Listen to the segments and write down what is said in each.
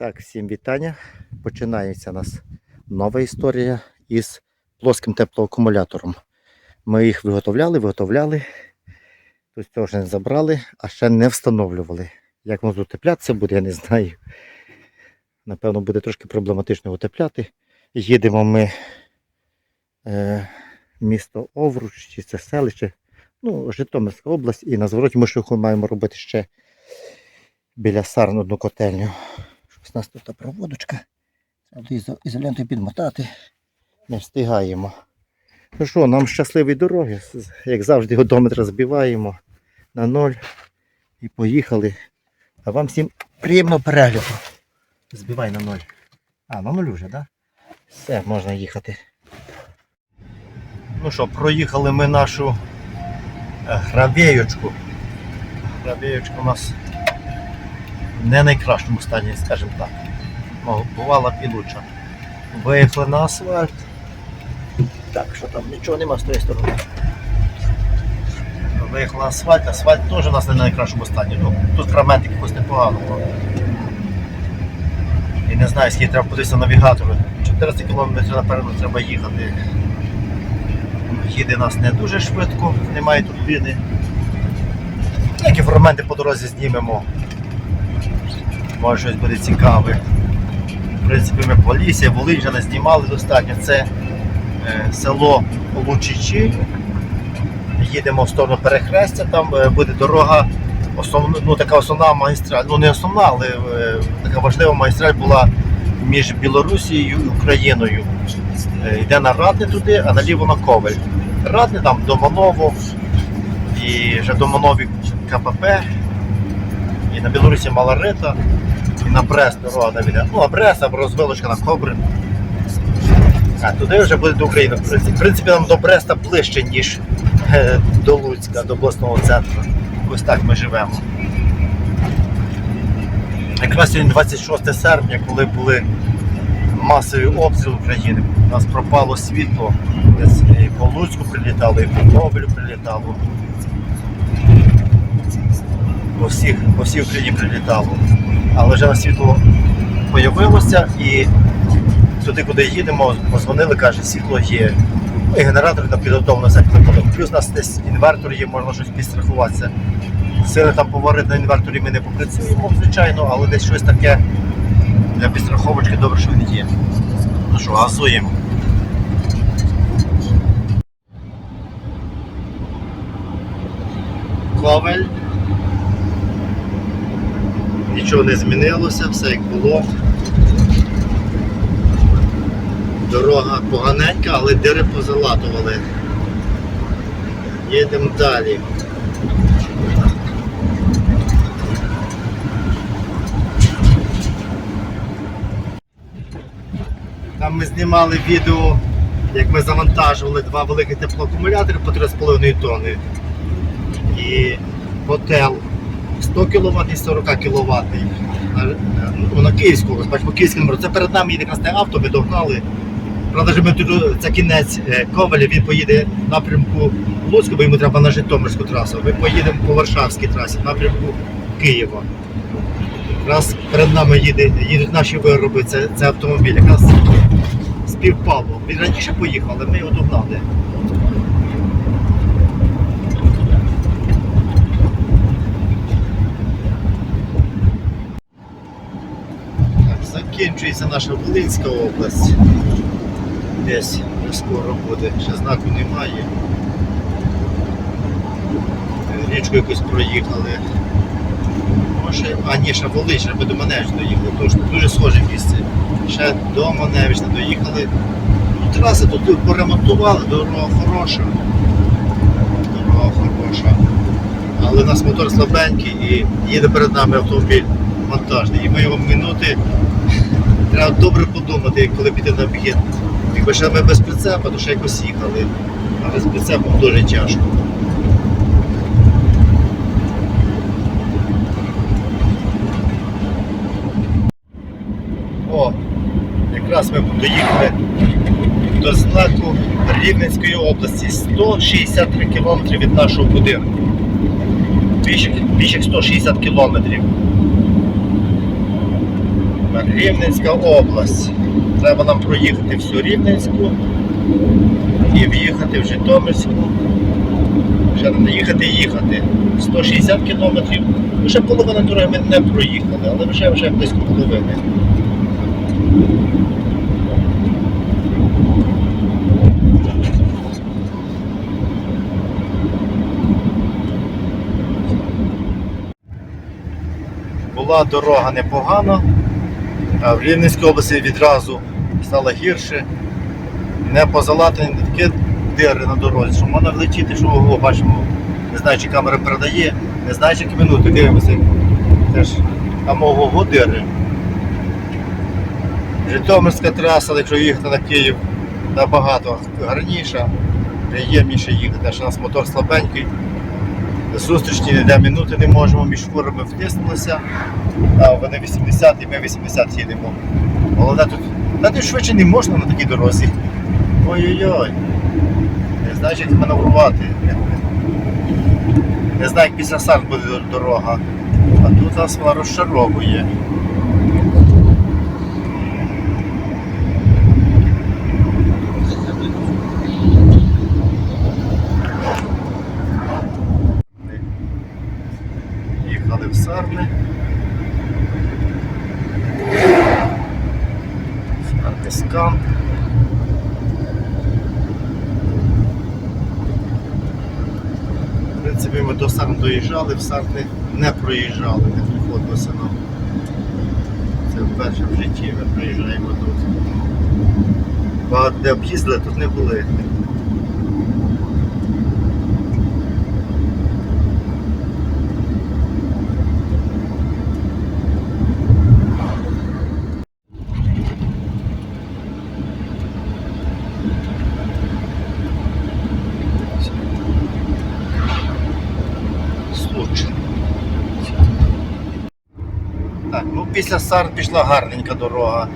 Так, всім вітання. Починається у нас нова історія із плоским теплоакумулятором. Ми їх виготовляли, виготовляли. Тут цього ж не забрали, а ще не встановлювали. Як воно утеплятися буде, я не знаю. Напевно, буде трошки проблематично утепляти. Їдемо ми е, місто Овруч, чи це селище, ну, Житомирська область, і на зворотньому шляху маємо робити ще біля Сарн одну котельню. Щось у нас тут проводочка. Треба ізолентою підмотати. Не встигаємо. Ну що, нам щасливі дороги. Як завжди, годометр збиваємо на ноль і поїхали. А вам всім приємного перегляду. Збивай на ноль. А, на нуль вже, так? Да? Все, можна їхати. Ну що, проїхали ми нашу е, гравеючку. У нас не найкращому стані, скажімо так. Бувала б. Виїхали на асфальт. Так, що там нічого нема з тої сторони. Виїхали на асфальт, асфальт теж у нас не на найкращому стані. Ну, тут фрагментик якось непоганого. І не знаю, скільки треба подивитися навігатору. 14 км напевно треба їхати. Їде нас не дуже швидко, немає тут біди. Які фрагменти по дорозі знімемо. Може щось буде цікаве. В принципі, ми по лісі, Волинь вже не знімали достатньо. Це е, село Лучичі. Їдемо в сторону перехрестя, там е, буде дорога, основна, ну, така основна магістраль. Ну не основна, але е, така важлива магістраль була між Білорусією і Україною. Е, йде на Ратне туди, а наліво на Ковель. Ратне там до Маново і вже до Манові КПП. І на Білорусі Маларита, і на Брест дорога там іде. Ну, а Брест або розвилочка на Кобрин. А туди вже буде до України. В принципі, нам до Бреста ближче, ніж е, до Луцька, до обласного центру. Ось так ми живемо. Якраз сьогодні 26 серпня, коли були масові обстріли України, у нас пропало світло. І по Луцьку прилітало, і по Ковелю прилітало. По, всіх, по всій Україні прилітало. Але вже на світло появилося і туди, куди їдемо, позвонили, каже, світло є. Ну, і генератор там підготовлено на випадок. Плюс у нас десь інвертор є, можна щось підстрахуватися. Сили там поварити на інверторі ми не попрацюємо, звичайно, але десь щось таке для підстраховочки добре, що він є. Ну що, газуємо. Ковель. Нічого не змінилося, все як було. Дорога поганенька, але дири позалатували. Їдемо далі. Там ми знімали відео, як ми завантажували два великих теплоакумулятори по 3,5 тонни. І котел 100 кВт і 40 кВт. Ну, на Київську, бачимо, Київський номер. Це перед нами їде якраз те авто, ми догнали. Правда, що ми тут це кінець е, Коваля, він поїде в напрямку Луцька, бо йому треба на Житомирську трасу. Ми поїдемо по Варшавській трасі, в напрямку Києва. Якраз перед нами їде, їдуть наші вироби, це, це автомобіль. Якраз співпало. Він раніше поїхав, але ми його догнали. Так, закінчується наша Волинська область. Десь скоро буде, ще знаку немає. Річку якусь проїхали. Може, а ні, ще Волинь, ще ми до Маневича доїхали, тож дуже схоже місце. Ще до Маневича доїхали. Ну, Траси тут поремонтували, дорога хороша. Дорога хороша. Але у нас мотор слабенький і їде перед нами автомобіль монтажний. І ми його минути треба добре подумати, коли піти на обхід. Якби ще ми без прицепа, то ще якось їхали. Але з прицепом дуже тяжко. О, якраз ми доїхали до знаку Рівненської області. 163 кілометри від нашого будинку. Більше 160 кілометрів. Рівненська область. Треба нам проїхати всю Рівненську і в'їхати в Житомирську. Ще не їхати і їхати. 160 кілометрів. Ну, Ще половину дороги ми не проїхали, але вже вже близько половини. Була дорога непогана, а в Рівненській області відразу стало гірше. Не позалатані такі дири на дорозі, що можна влетіти, що ого, бачимо, не знаю, чи камера передає, не знаю, чи минути дивимося. Теж там ого дири. Житомирська траса, якщо їхати на Київ, набагато гарніша, приємніше їхати, що у нас мотор слабенький. Зустрічні ніде минути не можемо, між фурами втиснулися, вони 80 і ми 80 їдемо. Головне тут, та швидше не можна на такій дорозі. Ой-ой-ой. Не знаю, як маневрувати. Не знаю, як після Сарт буде дорога. А тут нас вона розчаровує. Їхали в Сарни. Сарни скан. В принципі, ми до Сарн доїжджали, в Сарни не проїжджали, не приходилося нам. Це вперше в житті ми приїжджаємо тут. Багато де об'їздили, тут не були. Случай. Так, Сарн пішла гарненька дорога.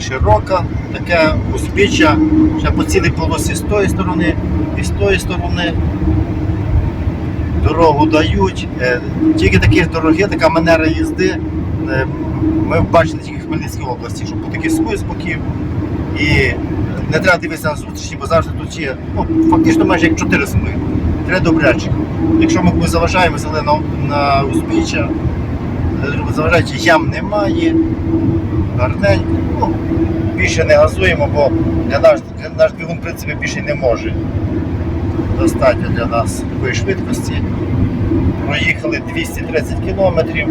Широка, таке узбіччя, ще по цілій полосі з тої сторони і з тої сторони. Дорогу дають. Е, Тільки такі дороги, така манера їзди. е, Ми бачили тільки в Хмельницькій області, що по смуг з боків. І не треба дивитися на зустрічі, бо завжди тут є ну, фактично майже як чотири смуги. Три добрячих. Якщо ми заважаємо зали на, на узбіччя, заважаючи ям немає, гарненько. Ну, більше не газуємо, бо для наш, для наш бігун в принципі більше не може. Достатньо для нас такої швидкості. Проїхали 230 кілометрів.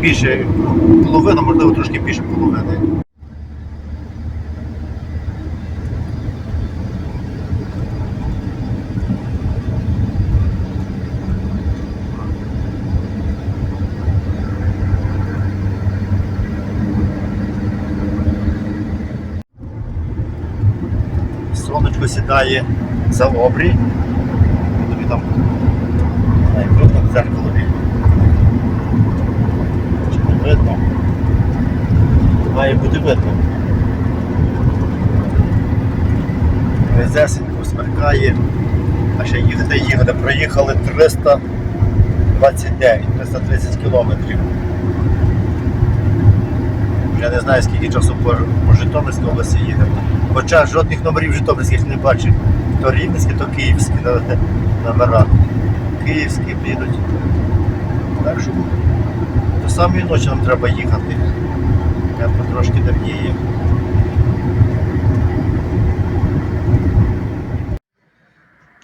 Більше половина, можливо, трошки більше половини. Сонечко сідає за обрій. Тобі там видно в дзеркалові. Чи не видно? Має бути видно. Везесенько смеркає, а ще їхати, їхати. Проїхали 329, 330 кілометрів. Я не знаю, скільки часу по, по Житомирській області їдемо. Хоча жодних номерів житомирських не бачив. То рівненські, то київські номера. Київські підуть. Так що до самої ночі нам треба їхати. Я трошки давніє.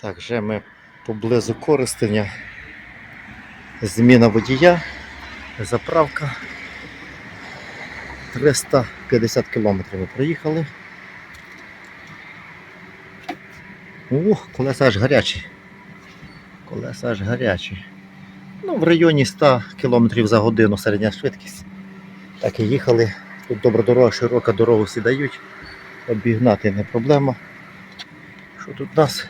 Так, вже ми поблизу користення. Зміна водія, заправка. 350 кілометрів ми проїхали. Ух, колеса аж гарячі. Колеса аж гарячі. Ну, в районі 100 км за годину середня швидкість. Так і їхали. Тут добра дорога, широка дорогу всі дають. Обігнати не проблема. Що тут у нас?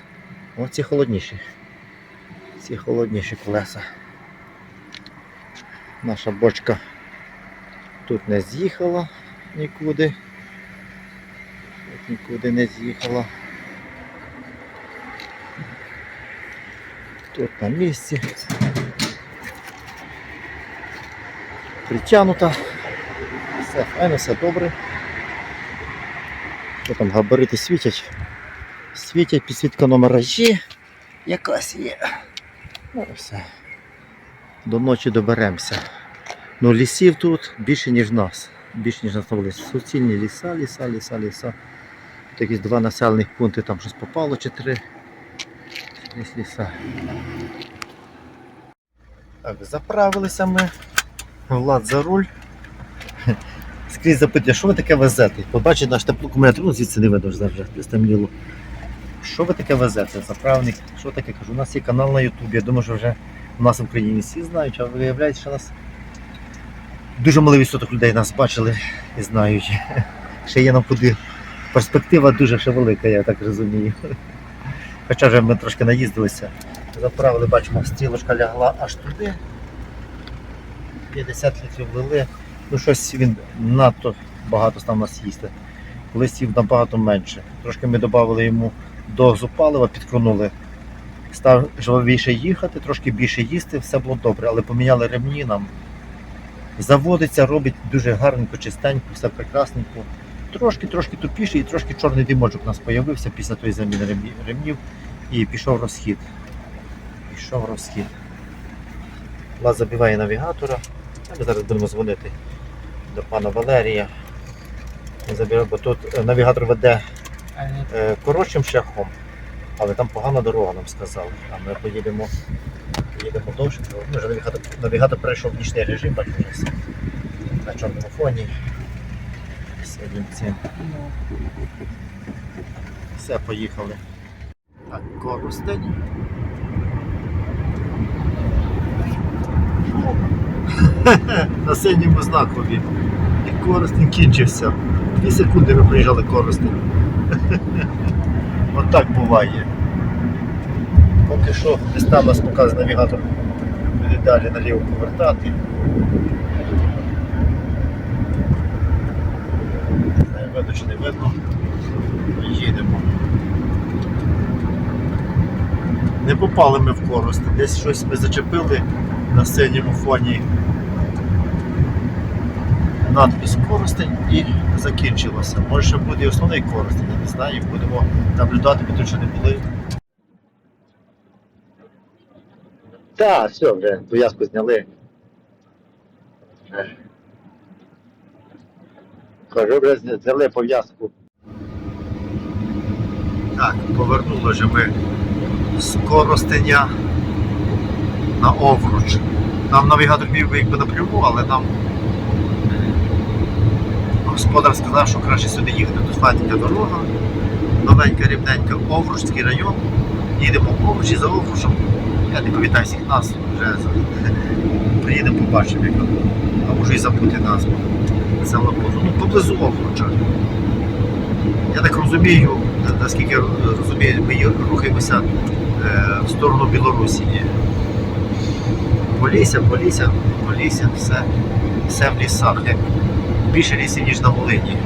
Оці холодніші. Ці холодніші колеса. Наша бочка тут не з'їхала нікуди. Тут нікуди не з'їхала. Тут на місці. Притягнута. Все файно, все добре. Що там габарити світять? Світять, підсвітка номера є. Якась є. Ну, все. До ночі доберемося. Ну, лісів тут більше, ніж нас. Більше, ніж нас на вулиці. Суцільні ліса, ліса, ліса, ліса. Тут якісь два населених пункти, там щось попало чи три. Десь ліса. Так, заправилися ми. Влад за руль. Скрізь запитує, що ви таке везете? Побачить наш теплокомунікатор, ну звідси не видно зараз вже стемніло. Що ви таке везете? Заправник, що таке? Кажу, у нас є канал на Ютубі. Я думаю, що вже у нас в Україні всі знають, а виявляється, що нас дуже малий відсоток людей нас бачили і знають. Ще є нам куди. Перспектива дуже ще велика, я так розумію. Хоча вже ми трошки наїздилися. Заправили, бачимо, стрілочка лягла аж туди. 50 літрів влили. Ну щось він надто багато став нас їсти. Колись їв набагато менше. Трошки ми додали йому дозу палива, підкрунули. Став жвавіше їхати, трошки більше їсти, все було добре, але поміняли ремні нам. Заводиться, робить дуже гарненько, чистенько, все прекрасненько. Трошки, трошки тупіше і трошки чорний димочок у нас з'явився після тої заміни ремнів і пішов розхід. Пішов розхід. Влад забиває навігатора. Ми зараз будемо дзвонити до пана Валерія. Він бо тут е, навігатор веде е, коротшим шляхом, але там погана дорога, нам сказали. А ми поїдемо, поїдемо довше. то, Ну, вже навігатор, навігатор перейшов в нічний режим, бачимо вже на чорному фоні. Сидім. Все, поїхали. Так, коростень. на синьому знакові. І коростень кінчився. Дві секунди ми приїжджали коростень. От так буває. Поки що десь там нас показує навігатор. Буде далі наліво повертати. Не видно чи не видно. Їдемо. Не попали ми в коростень, десь щось ми зачепили на синьому фоні надпис Коростень і закінчилося. Може буде основний Коростень, я не знаю, будемо наблюдати, бо тут ще не були. Так, все, вже пов'язку зняли. Кажу, вже зня- зняли пов'язку. Так, повернули вже ми з Коростеня на Овруч. Там навігатор міг би якби напряму, але нам Господар сказав, що краще сюди їхати, тут фатика дорога, новенька, рівненька, Овручський район. Їдемо в Овруч і за Овручем. Я не пам'ятаю всіх нас, вже приїдемо, побачимо, як. А можу і забути назву. Село позу. Ну, поблизу Овруча. Я так розумію, наскільки розумію, ми рухаємося е, в сторону Білорусі. Полісся, Полісся, Полісся, все, все в лісах. Більше лісів, ніж на Волині.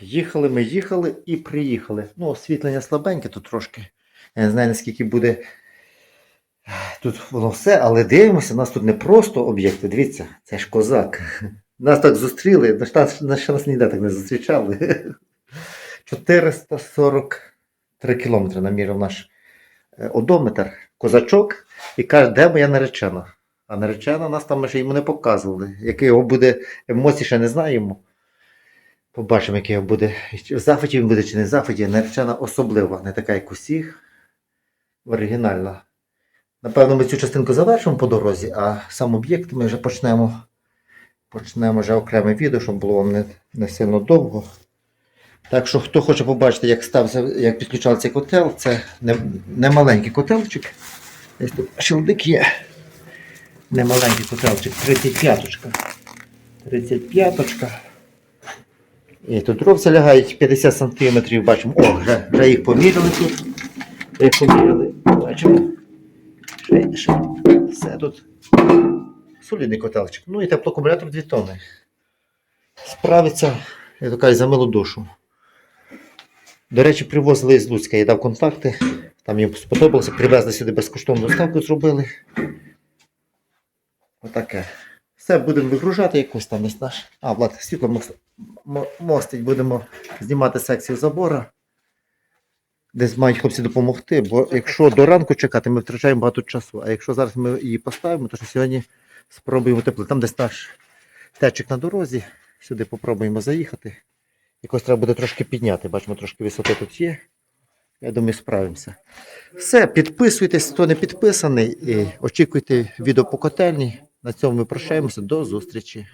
Їхали ми, їхали і приїхали. Ну, освітлення слабеньке тут трошки. Я не знаю, наскільки буде тут воно все, але дивимося, у нас тут не просто об'єкти. Дивіться, це ж козак. Нас так зустріли, на нас, ще нас ніде так не зустрічали. 443 кілометри намірив наш е, одометр, козачок, і каже, де моя наречена. А наречена нас там ще йому не показували. Який його буде емоції, ще не знаємо. Побачимо, який буде. В зафаті він буде чи не в зафаті. Наречена особлива, не така, як усіх. Оригінальна. Напевно, ми цю частинку завершимо по дорозі, а сам об'єкт ми вже почнемо. Почнемо вже окреме відео, щоб було вам не, не сильно довго. Так що, хто хоче побачити, як стався, як підключав цей котел, це не, не маленький котелчик. Десь тут шилдик є. Не маленький котелчик, 35-очка. 35-очка. І тут дровця лягають 50 см, бачимо. О, вже, вже їх поміряли тут. Їх поміряли. Бачимо. Ще, ще. Все тут. Солідний котелчик. Ну і теплоакумулятор 2 тонни. Справиться, я то кажу, за милу душу. До речі, привозили з Луцька, я дав контакти. Там їм сподобалося, привезли сюди безкоштовну доставку, зробили. Отаке. Все, будемо вигружати якусь там, не знаєш. А, Влад, світло мостить, будемо знімати секцію забора. Десь мають хлопці допомогти, бо якщо до ранку чекати, ми втрачаємо багато часу. А якщо зараз ми її поставимо, то що сьогодні спробуємо тепло. Там десь наш течик на дорозі. Сюди попробуємо заїхати. Якось треба буде трошки підняти. Бачимо, трошки висоти тут є. Я думаю, справимося. Все, підписуйтесь, хто не підписаний, і очікуйте відео по котельні. На цьому ми прощаємося. До зустрічі.